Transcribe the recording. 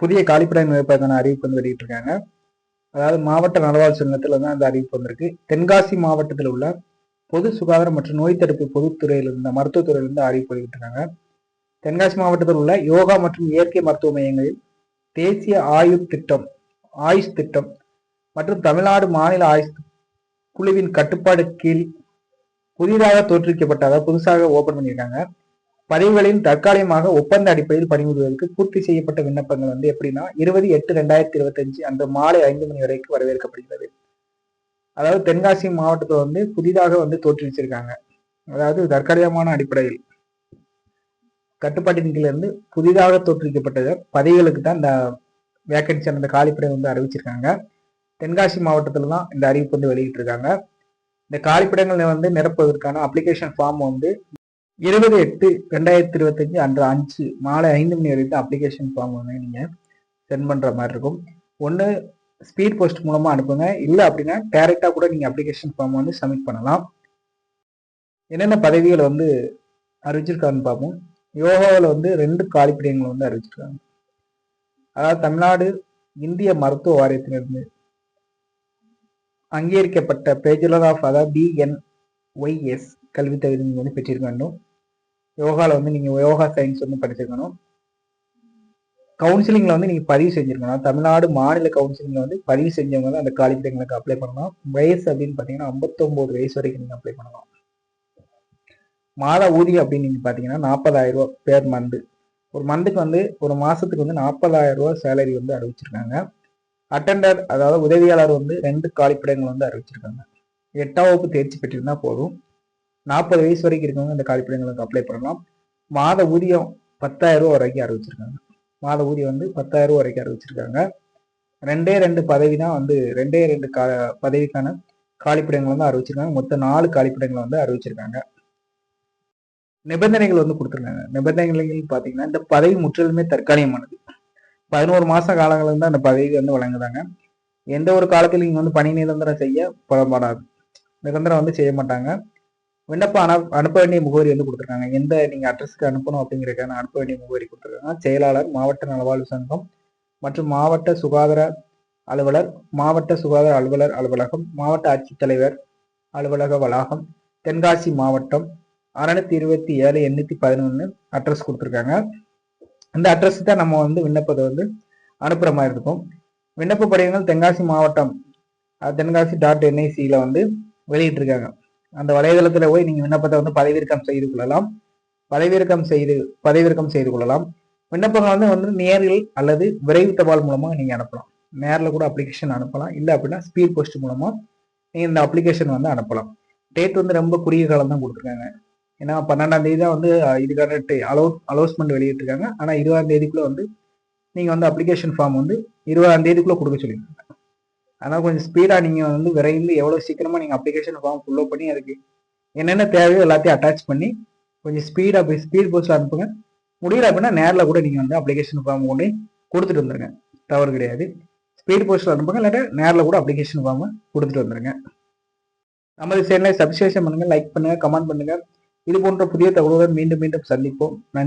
புதிய காலிப்படையின் வைப்பதற்கான அறிவிப்பு வந்து வெளியிட்டிருக்காங்க. அதாவது மாவட்ட நலவாழ் சங்கத்தில் தான் அந்த அறிவிப்பு வந்திருக்கு. தென்காசி மாவட்டத்தில் உள்ள பொது சுகாதாரம் மற்றும் நோய் தடுப்பு பொதுத்துறையிலிருந்து மருத்துவத்துறையிலிருந்து அறிவிப்பு வெளியிட்டிருக்காங்க. தென்காசி மாவட்டத்தில் உள்ள யோகா மற்றும் இயற்கை மருத்துவ மையங்களில் தேசிய ஆயுள் திட்டம் ஆயுஷ் திட்டம் மற்றும் தமிழ்நாடு மாநில ஆயுஷ் குழுவின் கட்டுப்பாடு கீழ் புதிதாக தோற்றுவிக்கப்பட்ட அதாவது புதுசாக ஓபன் பண்ணியிருக்காங்க. பதிவுகளின் தற்காலிகமாக ஒப்பந்த அடிப்படையில் பணிபுரிவதற்கு பூர்த்தி செய்யப்பட்ட விண்ணப்பங்கள் வந்து எப்படின்னா இருபது எட்டு ரெண்டாயிரத்தி இருபத்தஞ்சு அந்த மாலை ஐந்து மணி வரைக்கும் வரவேற்கப்படுகிறது. அதாவது தென்காசி மாவட்டத்தில் வந்து புதிதாக வந்து தோற்றுவிச்சிருக்காங்க. அதாவது தற்காலிகமான அடிப்படையில். கட்டுப்பாட்டின் கீழ் இருந்து புதிதாக தோற்றுவிக்கப்பட்ட பதவிகளுக்கு தான் இந்த வேக்கன்சி அந்த காலிப்படை வந்து அறிவிச்சிருக்காங்க. தென்காசி மாவட்டத்தில் தான் இந்த அறிவிப்பு வந்து வெளியிட்டிருக்காங்க. இந்த காலிப்பிடங்களை வந்து நிரப்புவதற்கான அப்ளிகேஷன் ஃபார்ம் வந்து இருபது எட்டு ரெண்டாயிரத்தி இருபத்தஞ்சு அன்று அஞ்சு மாலை ஐந்து மணி வரைக்கும் அப்ளிகேஷன் ஃபார்ம் வந்து நீங்கள் சென்ட் பண்ணுற மாதிரி இருக்கும். ஒன்று ஸ்பீட் போஸ்ட் மூலமாக அனுப்புங்க. இல்லை அப்படின்னா டேரெக்டாக கூட நீங்கள் அப்ளிகேஷன் ஃபார்ம் வந்து சப்மிட் பண்ணலாம். என்னென்ன பதவிகள் வந்து அறிவிச்சிருக்காங்கன்னு பார்ப்போம். யோகாவில் வந்து ரெண்டு காலிப்பிடங்களை வந்து அறிவிச்சிருக்காங்க. அதாவது தமிழ்நாடு இந்திய மருத்துவ வாரியத்திலிருந்து அங்கீகரிக்கப்பட்ட பேச்சுலர் ஆஃப் அதாவது பிஎன் ஒய்எஸ் கல்வி தகுதி வந்து பெற்றிருக்க வேண்டும். யோகாவில் வந்து நீங்கள் யோகா சயின்ஸ் வந்து படிச்சிருக்கணும். கவுன்சிலிங்கில் வந்து நீங்கள் பதிவு செஞ்சுருக்கணும். தமிழ்நாடு மாநில கவுன்சிலிங்கில் வந்து பதிவு செஞ்சவங்க தான் அந்த காலிப்பிடங்களுக்கு அப்ளை பண்ணலாம் வயசு அப்படின்னு பார்த்தீங்கன்னா ஐம்பத்தொம்போது வயசு வரைக்கும் நீங்கள் அப்ளை பண்ணலாம் மாத ஊதியம் அப்படின்னு நீங்கள் பார்த்தீங்கன்னா நாற்பதாயிரம் ரூபா பேர் மந்து ஒரு மந்த்துக்கு வந்து ஒரு மாதத்துக்கு வந்து நாற்பதாயிரம் ரூபா சேலரி வந்து அறிவிச்சிருக்காங்க. அட்டண்டர் அதாவது உதவியாளர் வந்து ரெண்டு காலிப்பிடங்கள் வந்து அறிவிச்சிருக்காங்க. எட்டாம் வகுப்பு தேர்ச்சி பெற்றிருந்தால் போதும். நாற்பது வயசு வரைக்கும் இருக்கவங்க இந்த காலிப்பிடங்களுக்கு அப்ளை பண்ணலாம். மாத ஊதியம் பத்தாயிரம் ரூபா வரைக்கும் அறிவிச்சிருக்காங்க. மாத ஊதியம் வந்து பத்தாயிரம் ரூபா வரைக்கும் அறிவிச்சிருக்காங்க. ரெண்டே ரெண்டு பதவி தான் வந்து ரெண்டே ரெண்டு கா பதவிக்கான காலிப்பிடங்கள் வந்து அறிவிச்சிருக்காங்க. மொத்தம் நாலு காலிப்பிடங்களை வந்து அறிவிச்சிருக்காங்க. நிபந்தனைகள் வந்து கொடுத்துருக்காங்க நிபந்தனைகள் பார்த்தீங்கன்னா இந்த பதவி முற்றிலுமே தற்காலிகமானது. பதினோரு மாச காலங்கள் வந்து அந்த பதவி வந்து வழங்குதாங்க. எந்த ஒரு காலத்திலும் இங்கே வந்து பணி நிரந்தரம் செய்ய புலப்படாது. நிரந்தரம் வந்து செய்ய மாட்டாங்க. விண்ணப்பம் அனு அனுப்ப வேண்டிய முகவரி வந்து கொடுத்துருக்காங்க. எந்த நீங்க அட்ரஸ்க்கு அனுப்பணும் அப்படிங்கிறதுக்கான அனுப்ப வேண்டிய முகவரி கொடுத்துருக்காங்க. செயலாளர் மாவட்ட நலவாழ்வு சங்கம் மற்றும் மாவட்ட சுகாதார அலுவலர் மாவட்ட சுகாதார அலுவலர் அலுவலகம் மாவட்ட ஆட்சித்தலைவர் அலுவலக வளாகம் தென்காசி மாவட்டம் அறுநூத்தி இருபத்தி ஏழு எண்ணூத்தி பதினொன்று அட்ரஸ் கொடுத்துருக்காங்க. அந்த அட்ரஸ் தான் நம்ம வந்து விண்ணப்பத்தை வந்து அனுப்புற மாதிரி இருக்கும். விண்ணப்ப படிவங்கள் தென்காசி மாவட்டம் தென்காசி டாட் என்ஐசியில் வந்து வெளியிட்டிருக்காங்க. அந்த வலைதளத்தில் போய் நீங்கள் விண்ணப்பத்தை வந்து பதிவிறக்கம் செய்து கொள்ளலாம். பதிவிறக்கம் செய்து பதிவிறக்கம் செய்து கொள்ளலாம். விண்ணப்பங்கள் வந்து வந்து நேரில் அல்லது விரைவு தபால் மூலமாக நீங்கள் அனுப்பலாம். நேரில் கூட அப்ளிகேஷன் அனுப்பலாம். இல்லை அப்படின்னா ஸ்பீட் போஸ்ட் மூலமாக நீங்கள் இந்த அப்ளிகேஷன் வந்து அனுப்பலாம். டேட் வந்து ரொம்ப குறுகிய காலம் தான் கொடுத்துருக்காங்க. ஏன்னா பன்னெண்டாம் தேதி தான் வந்து இதுக்கான அலோ அலோஸ்மெண்ட் வெளியிட்டிருக்காங்க. ஆனால் இருபதாம் தேதிக்குள்ளே வந்து நீங்கள் வந்து அப்ளிகேஷன் ஃபார்ம் வந்து இருபதாம் தேதிக்குள்ளே கொடுக்க சொல்லியிருக்காங்க. அதனால் கொஞ்சம் ஸ்பீடாக நீங்கள் வந்து விரைந்து எவ்வளோ சீக்கிரமாக நீங்கள் அப்ளிகேஷன் ஃபார்ம் ஃபுல்லோ பண்ணி அதுக்கு என்னென்ன தேவையோ எல்லாத்தையும் அட்டாச் பண்ணி கொஞ்சம் ஸ்பீடாக போய் ஸ்பீட் போஸ்ட்டில் அனுப்புங்க. முடியல அப்படின்னா நேரில் கூட நீங்கள் வந்து அப்ளிகேஷன் ஃபார்ம் கொண்டு கொடுத்துட்டு வந்துடுங்க தவறு கிடையாது. ஸ்பீட் போஸ்ட்டில் அனுப்புங்க. இல்லாட்டா நேரில் கூட அப்ளிகேஷன் ஃபார்ம் கொடுத்துட்டு வந்துடுங்க நமது சேனலை சப்ஸ்கிரிப்ஷன் பண்ணுங்கள் லைக் பண்ணுங்கள் கமெண்ட் பண்ணுங்கள் இது போன்ற புதிய தகவல்கள் மீண்டும் மீண்டும் சந்திப்போம். நன்றி.